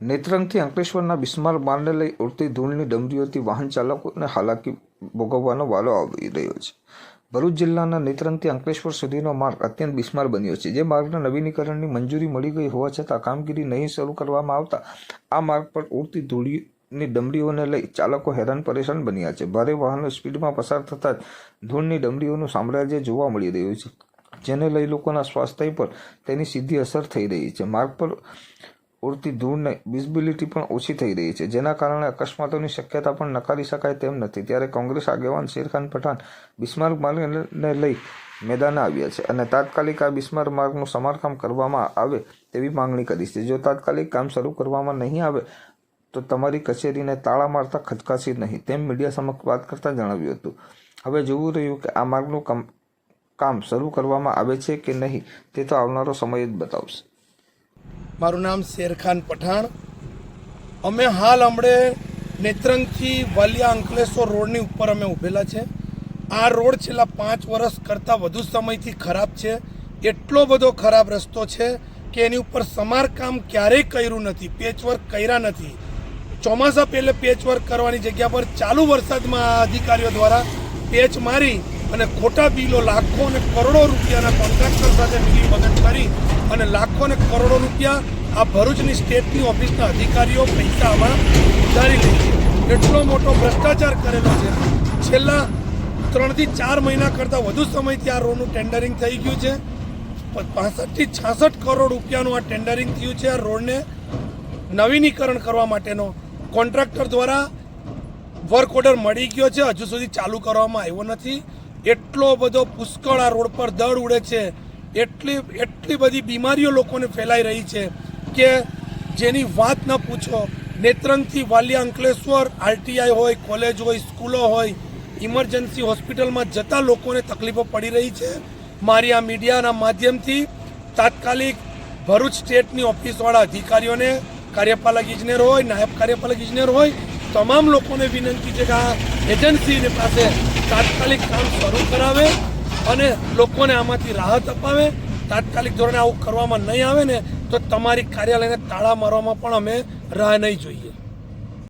નેત્રંગથી અંકલેશ્વરના બિસ્માર માર્ગને લઈ ઉડતી ધૂળની ડમરીઓથી વાહન ચાલકોને હાલાકી ભોગવવાનો વાલો આવી રહ્યો છે. ભરૂચ જિલ્લાના નેત્રંગથી અંકલેશ્વર સુધીનો માર્ગ અત્યંત બિસ્માર બન્યો છે. જે માર્ગના નવીનીકરણની મંજૂરી મળી ગઈ હોવા છતાં કામગીરી નહીં શરૂ કરવામાં આવતા આ માર્ગ પર ઉડતી ધૂળની ડમરીઓને લઈ ચાલકો હેરાન પરેશાન બન્યા છે. ભારે વાહનો સ્પીડમાં પસાર થતાં જ ધૂળની ડમરીઓનું સામ્રાજ્ય જોવા મળી રહ્યું છે, જેને લઈ લોકોના સ્વાસ્થ્ય પર તેની સીધી અસર થઈ રહી છે. માર્ગ પર ઉડતી ધૂળને વિઝિબિલિટી પણ ઓછી થઈ રહી છે. જેના કારણે અકસ્માતોની શક્યતા પણ નકારી શકાય તેમ નથી. ત્યારે કોંગ્રેસ આગેવાન શેરખાન પઠાણ બિસ્માર્ક માર્ગને લઈ મેદાને આવ્યા છે અને તાત્કાલિક આ બિસ્માર્ક માર્ગનું સમારકામ કરવામાં આવે તેવી માંગણી કરી છે. જો તાત્કાલિક કામ શરૂ કરવામાં નહીં આવે તો તમારી કચેરીને તાળા મારતા ખચકાશી નહીં. તેમ મીડિયા સમક્ષ વાત કરતા જણાવ્યું હતું. હવે જોવું રહ્યું કે આ માર્ગનું કામ કામ શરૂ કરવામાં આવે છે કે નહીં તે તો આવનારો સમય જ બતાવશે. મારું નામ શેરખાન પઠાણ. અમે હાલ હમણે નેત્રંગથી વાલિયા અંકલેશ્વર રોડની ઉપર અમે ઊભેલા છે. આ રોડ છેલ્લા પાંચ વર્ષ કરતાં વધુ સમયથી ખરાબ છે. એટલો બધો ખરાબ રસ્તો છે કે એની ઉપર સમારકામ ક્યારેય કર્યું નથી, પેચવર્ક કર્યા નથી. ચોમાસા પહેલે પેચવર્ક કરવાની જગ્યા પર ચાલુ વરસાદમાં અધિકારીઓ દ્વારા પેચ મારી અને ખોટા બિલો લાખો અને કરોડો રૂપિયાના કોન્ટ્રાક્ટર સાથે મિલી મદદ કરી અને લાખો અને કરોડો રૂપિયા આ ભરૂચની સ્ટેટની ઓફિસના અધિકારીઓ પૈસામાં ઉધારી લે છે એટલો મોટો ભ્રષ્ટાચાર કરેલો છે. છેલ્લા ત્રણથી ચાર મહિના કરતાં વધુ સમયથી આ રોડનું ટેન્ડરિંગ થઈ ગયું છે. પાસઠથી છાસઠ કરોડ રૂપિયાનું આ ટેન્ડરિંગ થયું છે આ રોડને નવીનીકરણ કરવા માટેનો. કોન્ટ્રાક્ટર દ્વારા વર્ક ઓર્ડર મળી ગયો છે. હજુ સુધી ચાલુ કરવામાં આવ્યો નથી. એટલો બધો પુષ્કળ આ રોડ પર દળ ઉડે છે. એટલી એટલી બધી બીમારીઓ લોકોને ફેલાઈ રહી છે કે જેની વાત ન પૂછો. નેત્રંગથી વાલિયા અંકલેશ્વર, આરટીઆઈ હોય, કોલેજ હોય, સ્કૂલો હોય, ઇમરજન્સી હોસ્પિટલમાં જતા લોકોને તકલીફો પડી રહી છે. મારી આ મીડિયાના માધ્યમથી તાત્કાલિક ભરૂચ સ્ટેટની ઓફિસવાળા અધિકારીઓને, કાર્યપાલક ઇજનેર હોય, નાયબ કાર્યપાલક ઇજનેર હોય, તમામ લોકોને વિનંતી છે કે આ એજન્સીની પાસે તાત્કાલિક કામ શરૂ કરાવે અને લોકોને આમાંથી રાહત અપાવે. તાત્કાલિક ધોરણે આવું કરવામાં નહીં આવે ને, તો તમારી કાર્યાલયને તાળા મારવામાં પણ અમે રાહ નહીં જોઈએ.